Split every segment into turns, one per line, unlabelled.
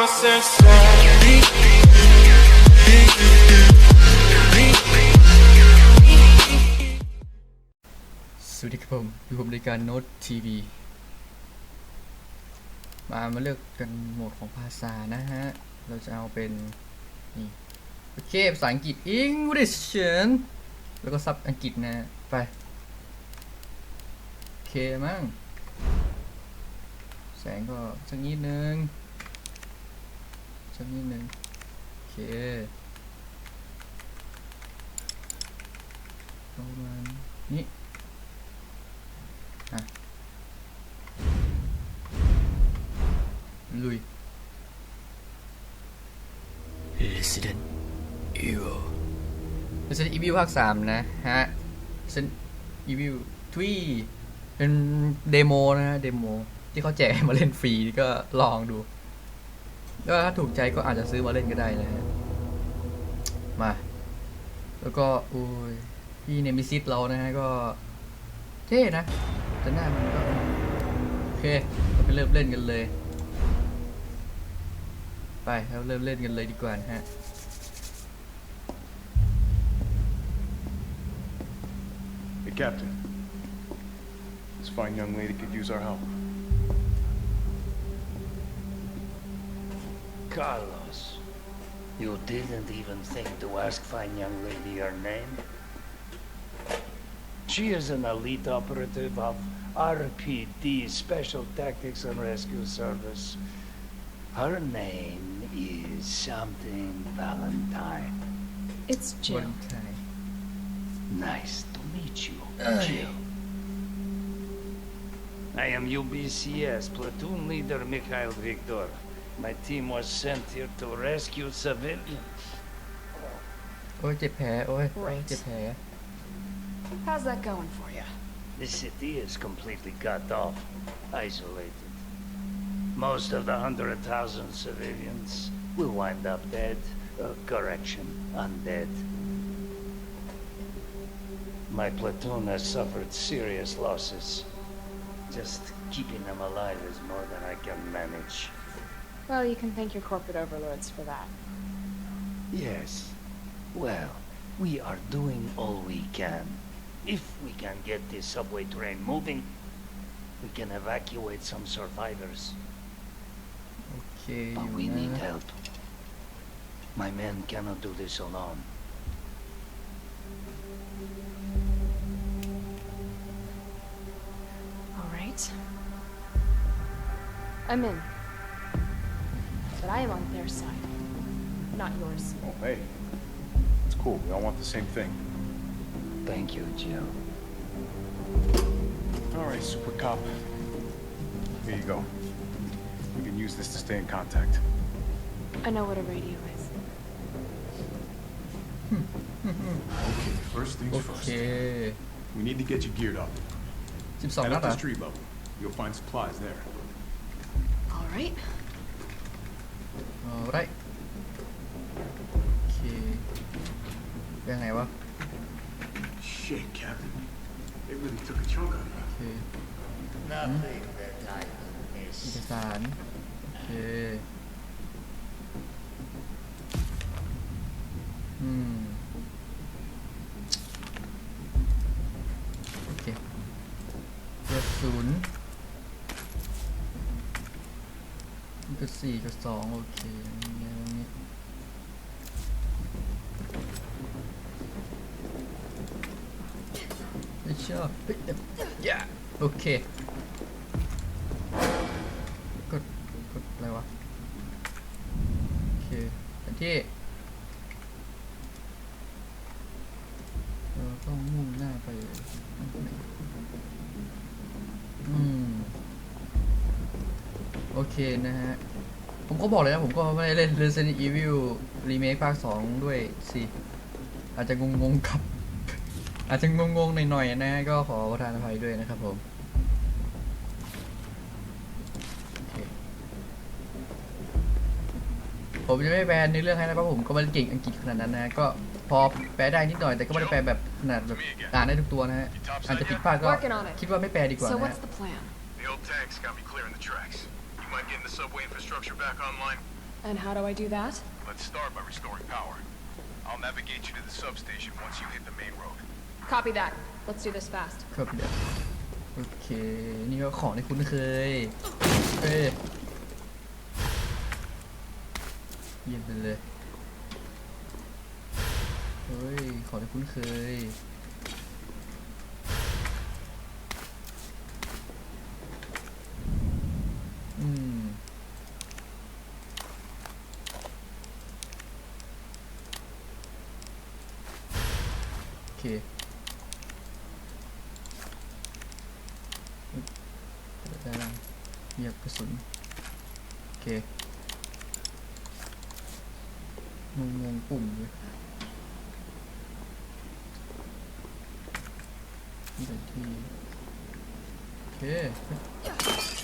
my senses.
สวัสดีครับผมอยู่ผมในการโน้ตทีวีมามาเลือกกันโหมดของภาษานะฮะ เราจะเอาเป็น นี่ โอเค ภาษาอังกฤษ English แล้วก็ซับอังกฤษนะ ไป โอเคมั้ง แสงก็สักนิดนึง สักนิดนึงโอเคประมาณนี้ลุย
Resident Evil
Resident Evil ภาคสามนะฮะ Resident Evil 3เป็นเดโมนะฮะ เดโมที่เขาแจกให้มาเล่นฟรีก็ลองดู ก็ถ้าถูกใจก็อาจจะซื้อมาเล่นก็ได้นะฮะมา แล้วก็อุ้ยพี่เนมิซิสเรานะฮะก็ เท่นะแต่หน้ามันก็โอเคเราไปเริ่มเล่นกันเลย ไปเราเริ่มเล่นกันเลยดีกว่านะฮะ
Hey, Captain. This fine young lady could use our help.
Carlos, you didn't even think to ask fine young lady her name? She is an elite operative of RPD, Special Tactics and Rescue Service. Her name is something Valentine.
It's Jill.
One time.
Nice to meet you,
Aye.
Jill. I am UBCS Platoon Leader Mikhail Viktor. My team was sent here to rescue civilians.
โอ้ยเจ็บแผลโอ้ยโอ้ยเจ็บแผล
How's that going for you?
The city is completely cut off, isolated. Most of the hundred thousand civilians will wind up dead. Uh, correction, undead. My platoon has suffered serious losses. Just keeping them alive is more than I can manage.
Well, you can thank your corporate overlords for that.
Yes. Well, we are doing all we can. If we can get this subway train moving, we can evacuate some survivors.
Okay.
But we need help. My men cannot do this alone.
All right. I'm in. But I am on their side, not yours.
Oh, hey. It's cool. We all want the same thing.
Thank you, Jim.
All right, Super Cop. Here you go. We can use this to stay in contact.
I know what a radio is.
okay, first things
okay.
first. We need to get you geared up. Head up
the
street level. You'll find supplies there.
All right.
อ๋อไรโอเคยังไงวะ
Shit, Captain. They really took a chunk out of
โอ
you.
เค
Nothing that I
เอก
miss.
สาร โอเค อืม โอเคกระสุนกระ สองโอเคอย่างเงี้ยอย่างงี้ไม่ชอบเฮ้ยอย่าโอเค กด กดอะไรวะ โอเคแผนที่เราต้องมุ่งหน้าไปอืม โอเคนะฮะ ก็บอกเลยนะ ผมก็ไม่ได้เล่น Resident Evil Remake ภาค 2 ด้วยสิอาจจะงงๆกับ อาจจะงงๆหน่อยๆนะฮะก็ขอประทานอภัยด้วยนะครับผมผมจะไม่แปลในเรื่องให้นะเพราะผมก็ไม่ได้เก่งอังกฤษขนาดนั้นนะก็พอแปลได้นิดหน่อยแต่ก็ไม่ได้แปลแบบขนาดแบบอ่านได้ทุกตัวนะฮะอาจจะผิดพลาดก็
Working on it.
คิดว่าไม่แปลดีกว่า
So
นะ
what's
ฮะ
the plan?
The old tanks got me clearing the tracks. You mind getting the subway infrastructure back online?
And how do I do that?
Let's start by restoring power. I'll navigate you to the substation once you hit the main road.
Copy that. Let's do this fast.
ครับเดี๋ยวโอเค นี่ก็ของที่คุ้นเคย เอ้ยเยี่ยมไปเลย เฮ้ย ของที่คุ้นเคย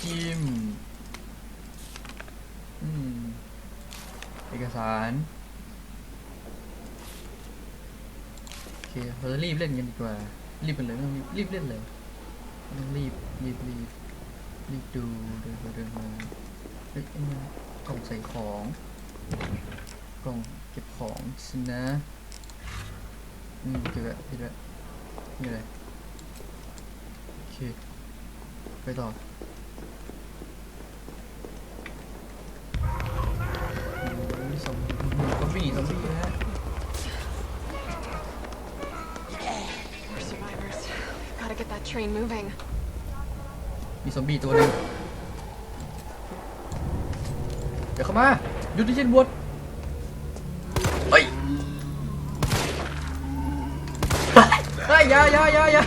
จิมอืมเอกสารโอเคเราจะรีบเล่นกันดีกว่า รีบกันเลยไม่ต้องรีบรีบเล่นเลยไม่ต้องรีบรีบรีบรีบดูเดินไปเดินมาเฮ้ยนี่กล่องใส่ของกล่องเก็บของสินะอืมเก็บไว้เก็บไว้นี่อะไรโอเคไปต่อ
train moving.
มีซอมบี้ตัวหนึงเดี๋ยวเข้ามาหยุดที่เช่นบวชเฮ้ยเฮ้ยอย่าอย่าอย่าอย่า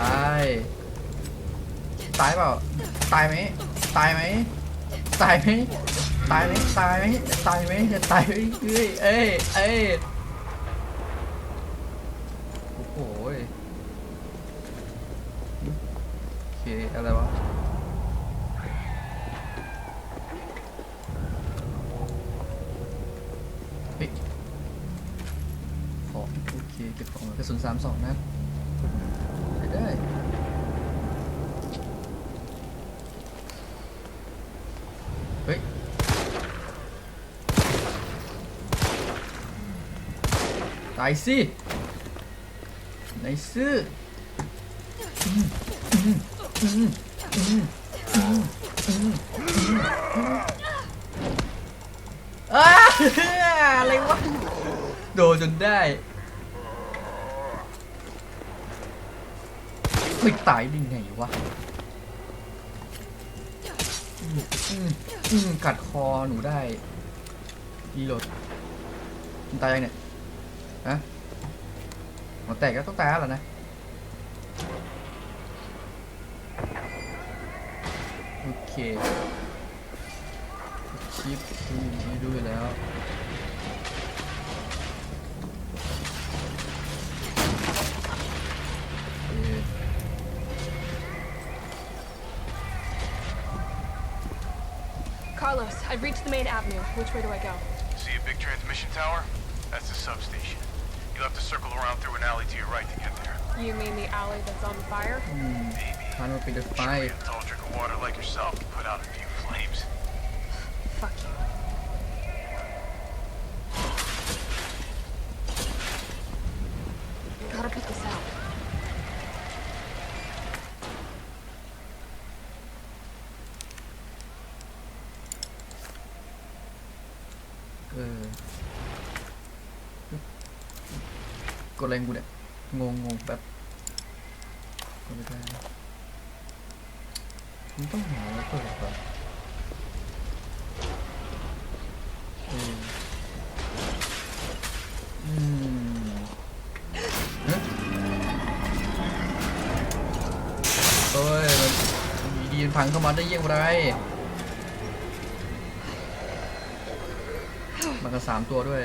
ตาย ตายเปล่า ตายไหม ตายไหม ตายไหม ตายไหมตายไหมตายไหมจะตายไหมเอ้ยเอ้ยเอ้ย โอ้โหยโอเค อะไรวะ เฮ้ยของโอเค เก็บของกระสุนสามสองนัดใช้ได้ เฮ้ย ตายสิไหนซื้ออืมอืมอืมอืมอืมอืมอืมอ้าอะไรวะ โดนจนได้ ไม่ตายได้ไงวะกัดคอหนูได้รีโหลดตายยังเนี่ย ฮะหัวแตกก็ต้องตายแล้วนะ โอเคชิปดูไม่ดูอยู่แล้ว โอเค
Carlos, I've reached the main avenue. Which way do I go?
See a big transmission tower? That's the substation. You have to circle around through an alley to your right to get there.
You mean the alley that's on fire?
Hmm. don't think it's fire.
Sure, a tall drink of water like yourself can put out a few
ดอะไรกูเนี่ย งงงงแบบกดไม่ได้มันต้องหาแล้วเปิดก่อนเอออืมเอ้ยมันดีมันพังเข้ามาได้ยี่ยงไรมันกันสามตัวด้วย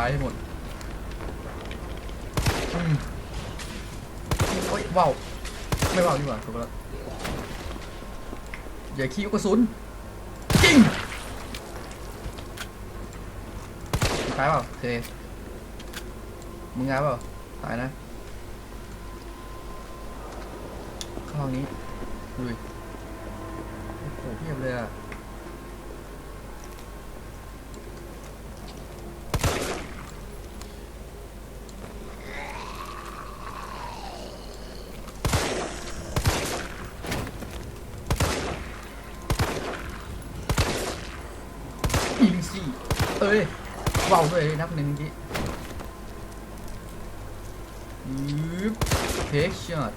ายให้หมดอืมโอ้ยว้าวไม่ว้าวดีกว่าถูกแล้วอย่าขี้กระสุนยิงตายเปล่าโอเคมึงงาเปล่าตายนะข้างนี้ดูดิโอ้โหเพียบเลยอะ ยิงสิเอ้ย ว้าวด้วยนับหนึ่งเมื่อกี้ยึบเฮกช็อต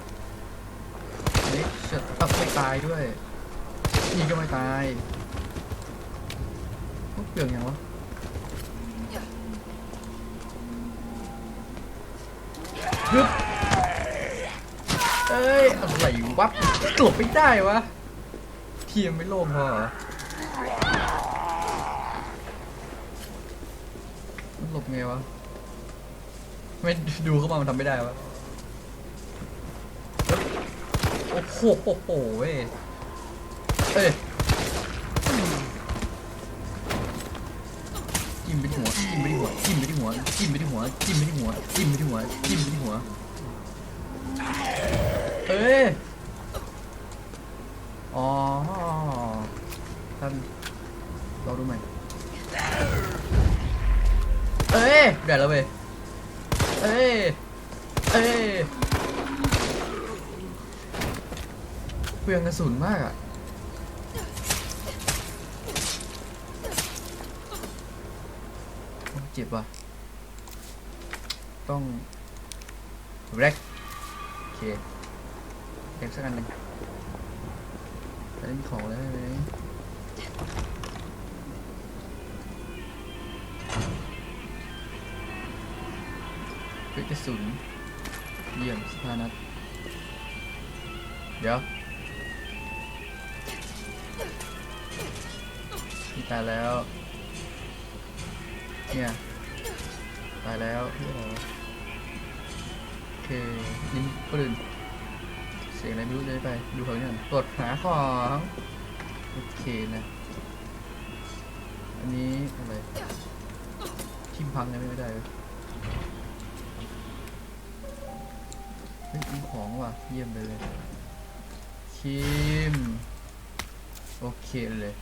เฮกช็อตตับไม่ตายด้วยนี่ก็ไม่ตายเปลืองยังวะฮึบเอ้ยอะไรวะกลบไม่ได้วะ เทียมไม่โล่งพอเหรอ มันหลบ ไงวะ ไม่ดูเข้ามามันทำไม่ได้วะ โอ้โหโอ้โหเว้ยเอ้ยจิ้มไปที่หัวจิ้มไปที่หัวจิ้มไปที่หัวจิ้มไปที่หัวจิ้มไปที่หัวจิ้มไปที่หัวจิ้มไปที่หัวเอ้ย สุนมากอะเจ็บว่ะ ต้องแร็กโอเคแร็กสักอันหนึ่งแล้มีของอะไรไหมเฮ้ยกระสุนเยี่ยมสถานัดเดี๋ยว ตายแล้ว เนี่ย ตายแล้วเหี้ยเหรอโอเคนี่คนอื่นเสียงอะไรไม่รู้เลยไป ดูเขาเนี่ยกดหาของ โอเคนะ อันนี้อะไร ทิมพังยังไม่ได้เลยเฮ้ยมีของว่ะ เยี่ยมไปเลย คิม โอเคเลย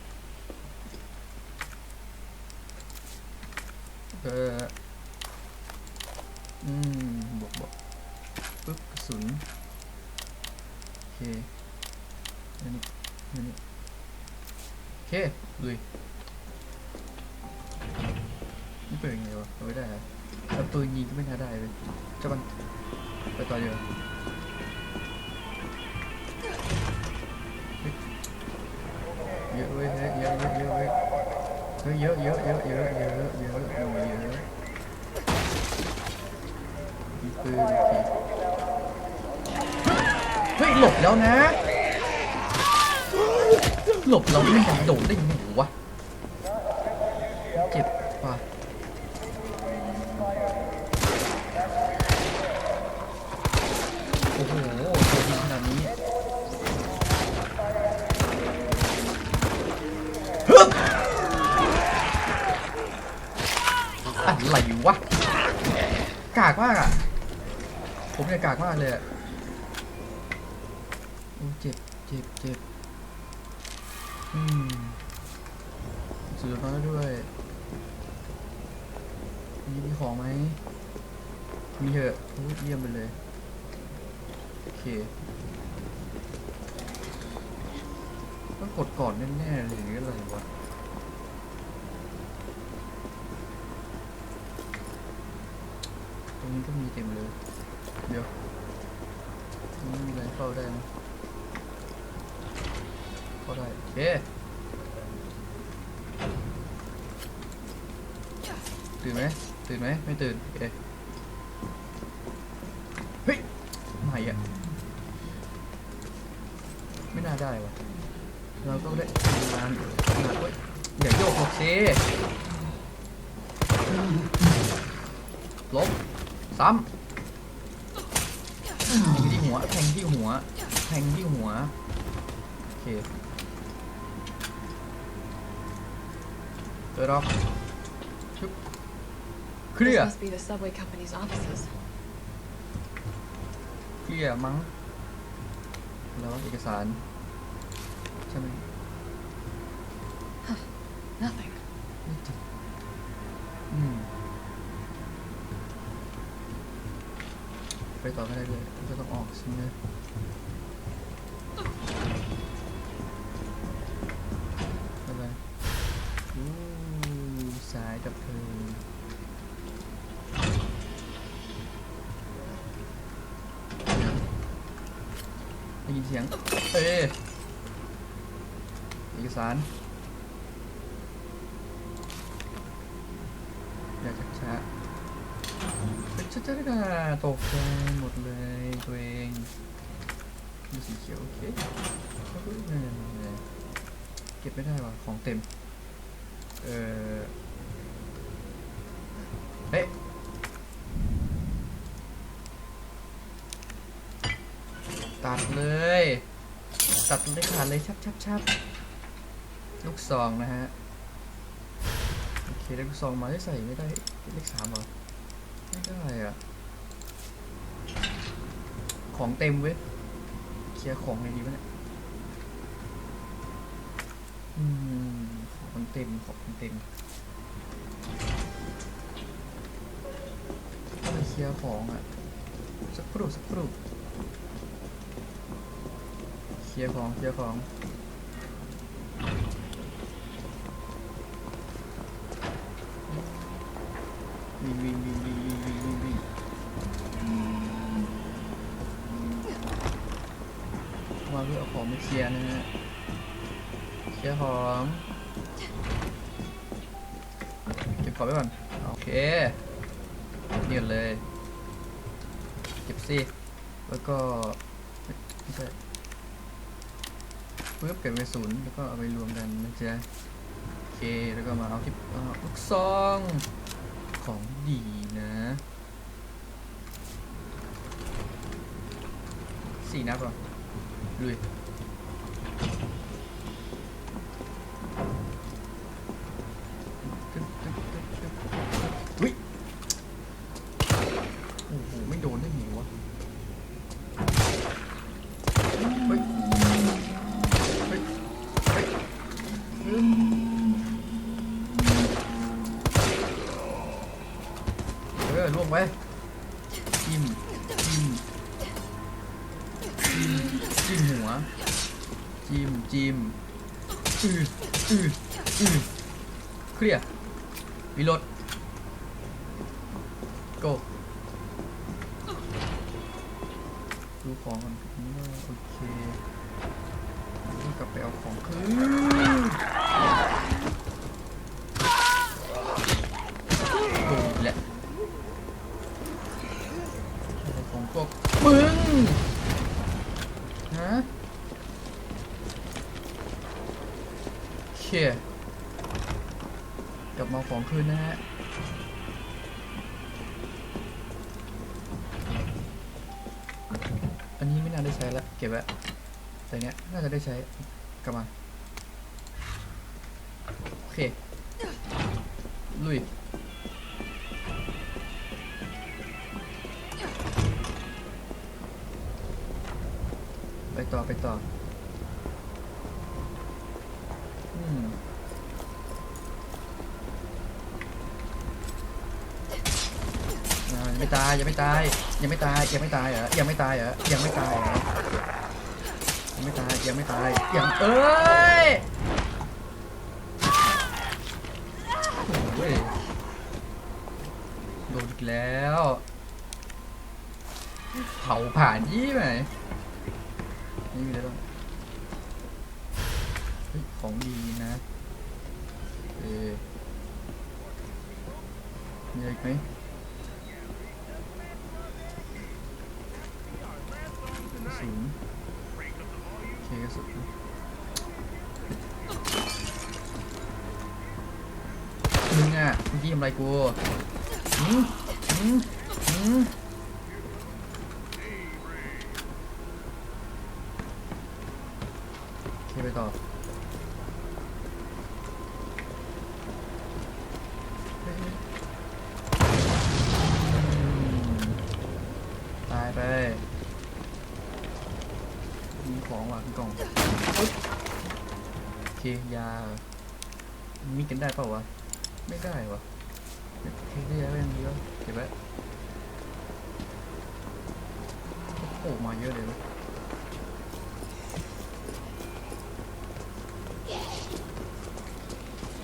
เอออืมบวกบวกปึ๊บกระสุนโอเคอันนี้อันนี้โอเคลุยนี่เปิดยังไงวะเอาไม่ได้เหรอเอาปืนยิงก็ไม่น่าได้เลยจ้าบันไปต่อเยอ เฮ้ยเยอะเยอะเยอะเยอะเยอะเยอะเยอะเยอะมีปืนเฮ้ยหลบแล้วนะ หลบแล้วไม่กระโดดได้ยังไงวะเจ็บป่ะ โอ้โหตัวดีขนาดนี้ฮึบ อะไรวะ กากมากอะ ผมเนี่ยกากมากเลยอะโอ้เจ็บเจ็บเจ็บอืมสุดน้อยด้วยมีมีของไหม มีเถอะโอ้ยเยี่ยมไปเลย โอเคต้องกดก่อนแน่ๆเลยหรืออะไรวะ ตรง นี้ก็มีเต็มเลย เดี๋ยวตรงนี้มีอะไรเข้าได้ไหมเข้าได้โอเคตื่นไหมตื่นไหมไม่ตื่นโอเคเฮ้ยไม่อะไม่น่าได้วะเราต้องได้ทำงานงานเว้ยอย่าโยกหกสิลบ ซ้ำแทงที่หัว แทงที่หัว แทงที่หัว โอเคเปิดออกชึบเคลีย
This
ร์
must be the subway company's offices.
เคลียร์มั้ง แล้วเอกสาร ใช่ไหม ช่ไหมอะไรอู้สายดับเพลิงได้ยินเสียง เอเอกสารอย่าชักช้าชักช้าได้ตกใจหมดเลยตัวเองมี สีเขียวโอเคเเก็บไม่ได้ว่ะของเต็ม เออเฮ้ยตัดเลย ตัดเลยขาดเลยชับชับชับลูกซองนะฮะ โอเคเลขซองมาได้ใส่ไม่ได้เลขสามเหรอ ไม่ได้อะของเต็มเว้ย ลียร์ของในนี้วะเนี่ยอืมของมันเต็มของมันเต็มต้องเคลียร์ของอะสักครู่สักครู่เคลียร์ของเคลียร์ของวิ่ง เคลียร์ของเก็บของไว้ก่อน โอเคเนียนเลย เก็บสิแล้วก็ไม่ใช่ปึ๊บเก็บไปศูนย์แล้วก็เอาไปรวมกันนะจ๊ะโอเค แล้วก็มาเอาที่อาลูกซองของดีนะสี่นับอะลุย จิ้มจิ้มอืออืออือเคลียร์วิโรดโกดูของก่อนว่โอเคกลับไปเอาของคืน เนี้ย น่าจะได้ใช้กลับมา โอเค ลุย ไปต่อไปต่ออย่ายังไม่ตายยังไม่ตายยังไม่ตายยังไม่ตายเหรอยังไม่ตายเหรอยังไม่ตายเหรอ ไม่ตายยังไม่ตายยังเอ้ยโอ้ยโดนอีกแล้ว เผาผ่านยี่ไหมนี่มีอะไรบ้างเฮ้ยของดีนะเออมีอะไรอีกไหมกระสุนโอเค กระสุนมึงอะเมื่อกี้ทำอะไรกูหืมหืมหืมโอเคไปต่อเฮ้ยเฮ้ย ไปมีของว่ะมีกล่องอุ๊ยโอเคยาเหรอีกันได้เปล่าวะ ไม่ได้วะโอเคได้ยาไงเดียวเก็บไว้โอ้โหมาเยอะเลยว้ย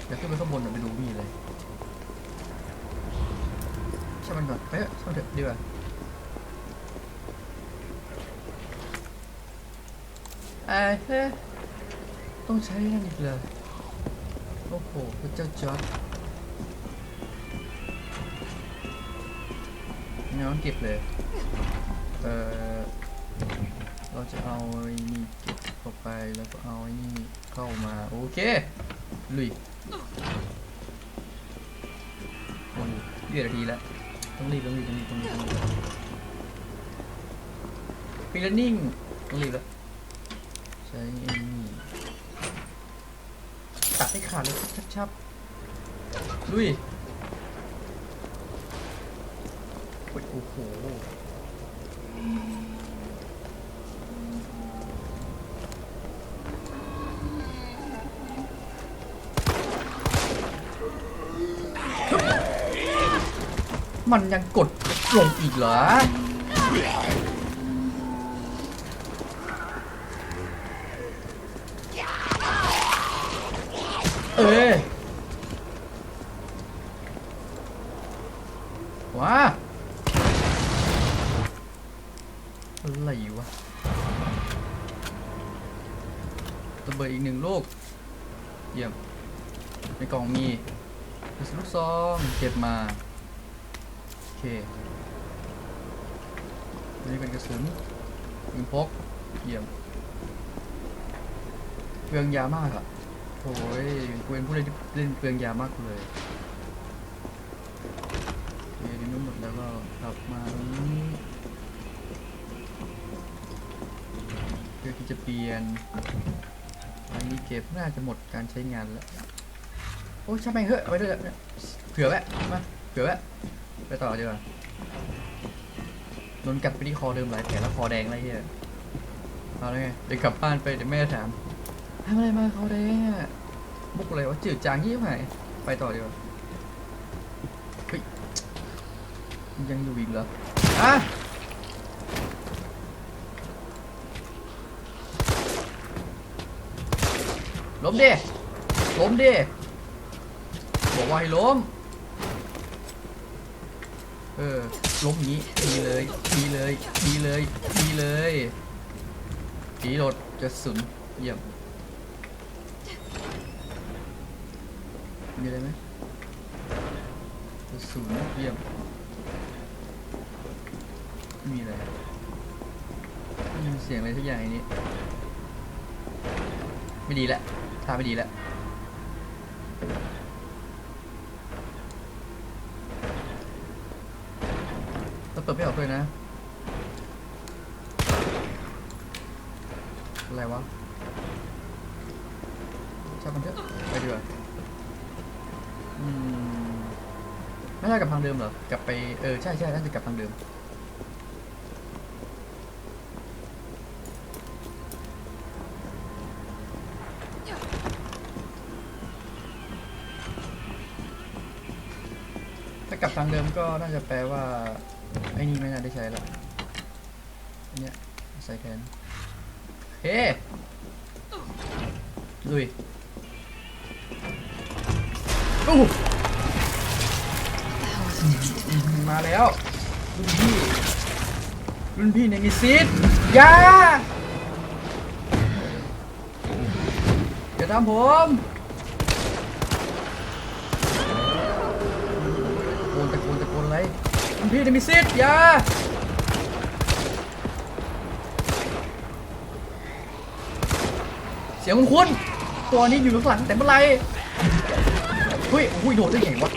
อยากขึ้นไปข้างบนหน่อยไปดูมีอะไรช่มันก่อนเอ๊ะช่างเถอะดีกว่าไอ้เฮ้ต้องใช้นั่นอีกเลย โอ้โหพระเจ้าจอร์ดงั้นเก็บเลย เออเราจะเอาไอ้นี่เก็บเข้าไปแล้วก็เอาไอ้นี่เข้ามาโอเค ลุยโอ้ยเดือดทีแล้วต้องรีบต้องรีบต้องรีบต้องรีบต้องรีบปีลนิ่งต้องรีบแล้ว ใช้ไอ้นี่ตัดให้ ขาดเลยชับๆลุยโอ้ยโอ้โหมันยังกดลงอีกเหรอ เอ้ยว้าอะไรวะระเบิดอีกหนึ่งลูก เยี่ยม ในกล่องมีกระสุนลูกซองเก็บมา โอเคอันนี้เป็นกระสุนยิงพก เยี่ยมเปลืองยามากอะ โอ้ยกูเป็นผู้เล่นที่เล่นเปลืองยามากเลยโอเคดินนุ่มหมดแล้วก็กลับมาตรงนี้เพื่อที่จะเปลี่ยน อันนี้เก็บน่าจะหมดการใช้งานแล้ว โอ้ยช่างแม่งเถอะไปด้วยเนี่ยเผื่อไว้มาเผื่อไว้ไปต่อดีกว่าโดนกัดไปที่คอเดิมหลายแผลแล้วคอแดงอะไรเงี้ยเอาแล้วไงเดี๋ยวกลับบ้านไปเดี๋ยวแม่ถาม ทำอะไรมาเขาแดงอะบุกอะไรวะจืดจางยี่ห้อไปต่อดีกว่าเฮ้ยยังอยู่อีกเหรออะล้มดิล้มดิบอกว่าให้ล้ม เออ ล้มย่างนี้ดีเลยดีเลยดีเลยดีเลยดีโหลดกระสุนเยี่ยม มีอะไรไหมกระสุนเยี่ยมไม่มีอะไรไม่มีเสียงอะไรทุกอย่างในนี้ ไม่ดีล้วท่าไม่ดีล้วเราเปิดไม่ออกเลยนะ ใช่กลับทางเดิมเหรอกลับไปเออใช่ใช่น่าจะกลับทางเดิมถ้ากลับทางเดิมก็น่าจะแปลว่าไอ้นี่ไม่น่าได้ใช้ละอันเนี้ยใส่แทนเฮ้ลุยอู้อื มมาแล้วรุ่นพี่รุ่นพี่ในมิซิสยาอย่าทำผมโกนตะโกนตะโกนอะไรรุ่นพี่ในมิซิสยาเสียงคุณตัวนี้อยู่ข้างหลังแต่เมื่อไหรเฮ้ยโอ้ยโดดได้ไงวะ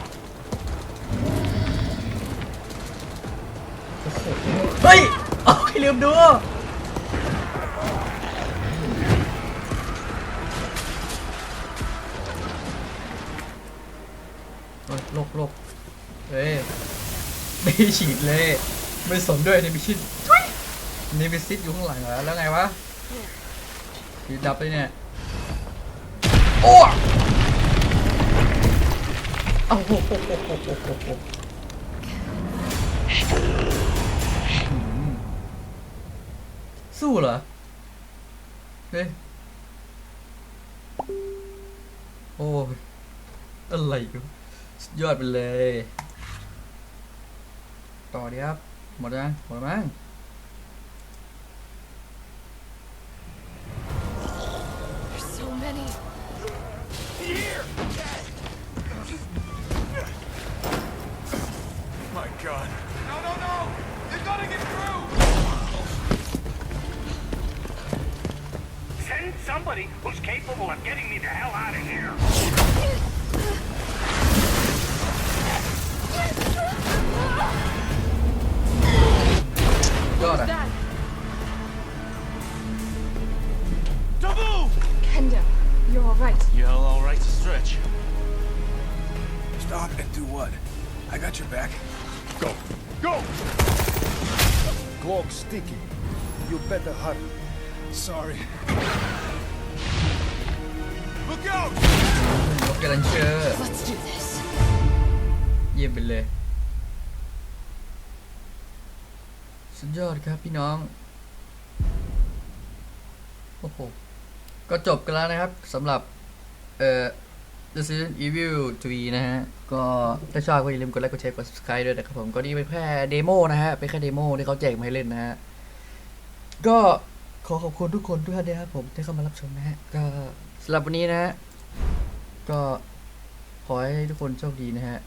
ลืมดูโอ้ยโลกลกเฮ้ยไม่ฉีดเลย ไม่สนด้วยในมิชชั่นทุยนิมิซิตอยู่ข้างหลังเหรอแล้วไงวะยืดดับเลยเนี่ย โอ้โอ้โห สู้เหรอ เฮ้ย โอ้ย อะไรกันสุดยอดไปเลย ต่อดีครับ หมดยังหมดแล้วมั้ง
Sorry. Look out!
นกกระลันเชอร์
Let's do this.
เยี่ยมไปเลย สุดยอดครับพี่น้อง โอ้โห ก็จบกันแล้วนะครับสำหรับ เอ่อ Resident Evil 3 นะฮะ ก็ถ้าชอบก็อย่าลืมกดไลค์กดแชร์กด subscribe ด้วยนะครับผม ก็นี่เป็นแค่เดโมนะฮะ เป็นแค่เดโมที่เขาแจกมาให้เล่นนะฮะ ก็ ขอขอบคุณทุกคนทุกท่านด้วยครับผมที่เข้ามารับชมนะฮะ ก็สำหรับวันนี้นะฮะ ก็ขอให้ทุกคนโชคดีนะฮะ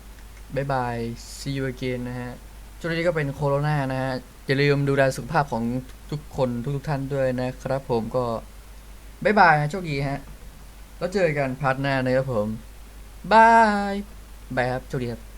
บายบาย see you again นะฮะ ช่วงนี้ก็เป็นโคโรนานะฮะ อย่าลืมดูแลสุขภาพของทุกคนทุกๆท่านด้วยนะครับผมก็บายบายฮะโชคดีฮะ แล้วเจอกันพาร์ทหน้านะครับผมบายบายครับโชคดีครับ